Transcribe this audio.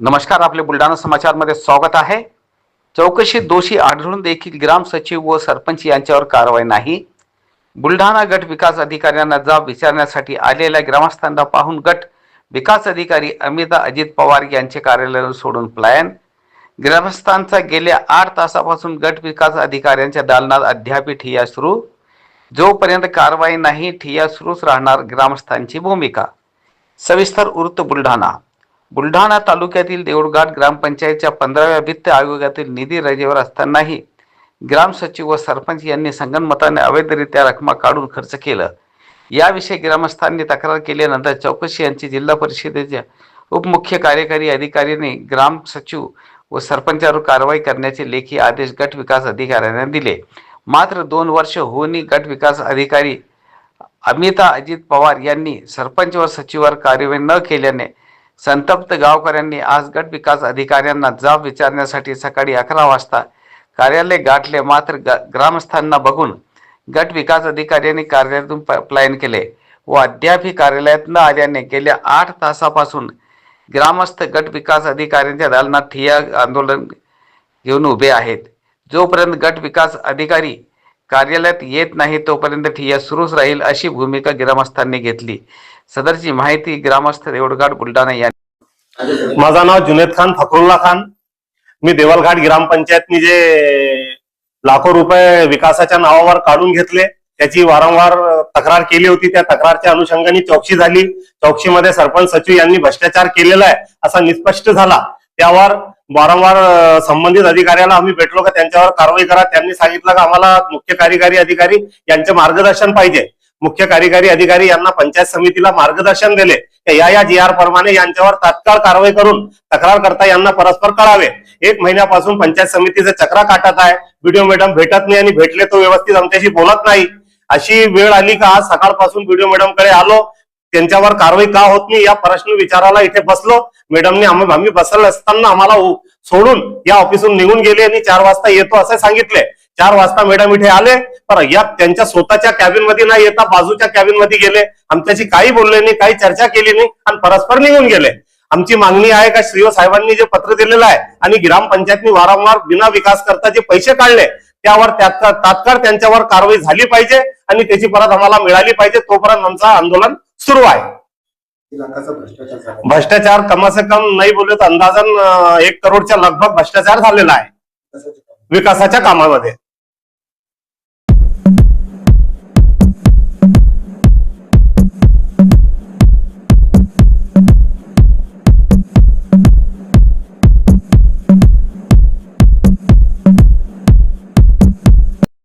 नमस्कार आपले बुलढाणा समाचारमध्ये स्वागत आहे. चौकशी दोषी आढळून देखील ग्राम सचिव व सरपंच यांच्यावर कारवाई नाही. बुलढाणा गट विकास अधिकाऱ्यांना जाब विचारण्यासाठी आलेल्या ग्रामस्थांना पाहून गट विकास अधिकारी अमिता अजित पवार यांचे कार्यालय सोडून पलायन. ग्रामस्थांचा गेल्या आठ तासापासून गट विकास अधिकाऱ्यांच्या दालनात अद्याप ठिय्या सुरू. जोपर्यंत कारवाई नाही ठिय्या सुरूच राहणार ग्रामस्थांची भूमिका. सविस्तर वृत्त बुलढाणा. बुलढाणा तालुक्यातील देऊळघाट ग्रामपंचायतच्या पंधराव्या वित्त आयोगातील निधी रजेवर असतानाही ग्राम सचिव व सरपंच यांनी संगणमताने अवैधरित्या रकमा काढून खर्च केलं. याविषयी ग्रामस्थांनी तक्रार केल्यानंतर चौकशी यांची जिल्हा परिषदेच्या उपमुख्य कार्यकारी अधिकाऱ्यांनी ग्राम सचिव व सरपंचावर कारवाई करण्याचे लेखी आदेश गट विकास अधिकाऱ्यांना दिले. मात्र दोन वर्ष होऊनही गट विकास अधिकारी अमिता अजित पवार यांनी सरपंच व सचिवावर कार्यवाही न केल्याने संतप्त गावकऱ्यांनी आज गट विकास अधिकाऱ्यांना जाब विचारण्यासाठी सकाळी अकरा वाजता कार्यालय गाठले मात्र ग ग्रामस्थांना बघून गट विकास अधिकाऱ्यांनी कार्यालयातून प- पलायन केले व अद्यापही कार्यालयात न आल्याने गेल्या आठ तासापासून ग्रामस्थ गट विकास अधिकाऱ्यांच्या दालनात ठिया आंदोलन घेऊन उभे आहेत. जोपर्यंत गट विकास अधिकारी कार्यालयात येत नाही तोपर्यंत ठिया सुरूच राहील अशी भूमिका ग्रामस्थांनी घेतली. सदरची माहिती ग्रामस्थ देवडघाट बुलढाणा यांनी माझं नाव जुनेद खान फकरुल्ला खान. मी देवलघाट ग्रामपंचायतनी जे लाखो रुपये विकासाच्या नावावर काढून घेतले त्याची वारंवार तक्रार केली होती. त्या तक्रारच्या अनुषंगाने चौकशी झाली. चौकशीमध्ये सरपंच सचिव यांनी भ्रष्टाचार केलेला आहे असा निष्पष्ट झाला. त्यावर वारंवार संबंधित अधिकाऱ्याला आम्ही भेटलो का त्यांच्यावर कारवाई करा. त्यांनी सांगितलं का आम्हाला मुख्य कार्यकारी अधिकारी यांचे मार्गदर्शन पाहिजे. मुख्य कार्यकारी अधिकारी यांना पंचायत समितीला मार्गदर्शन दिले. या या जी आर प्रमाणे यांच्यावर तात्काळ कारवाई करून तक्रार करता यांना परस्पर कळावे. एक महिन्यापासून पंचायत समितीचे चक्रा काटत आहे. व्हिडिओ मॅडम भेटत नाही आणि भेटले तो व्यवस्थित आमच्याशी बोलत नाही. अशी वेळ आली का आज सकाळपासून व्हिडिओ मॅडमकडे आलो. त्यांच्यावर कारवाई का होत नाही या प्रश्न विचाराला इथे बसलो. मॅडमने आम्ही बसले असताना आम्हाला सोडून या ऑफिसून निघून गेले आणि चार वाजता येतो असे सांगितले. चार वाजता मॅडम इथे आले पण या त्यांच्या स्वतःच्या कॅबिनमध्ये नाही येता बाजूच्या कॅबिनमध्ये गेले. आमच्याशी काही बोलले नाही काही चर्चा केली नाही आणि परस्पर निघून गेले. आमची मागणी आहे का श्रीव साहेबांनी जे पत्र दिलेलं आहे आणि ग्रामपंचायतनी वारंवार बिना विकास करता जे पैसे काढले त्यावर तात्काळ त्यांच्यावर कारवाई झाली पाहिजे आणि त्याची परत आम्हाला मिळाली पाहिजे तोपर्यंत आमचं आंदोलन सुरू आहे. भ्रष्टाचार कम से कम नाही बोलले तर अंदाजन एक करोडच्या लगभग भ्रष्टाचार झालेला आहे. विकासाच्या कामामध्ये.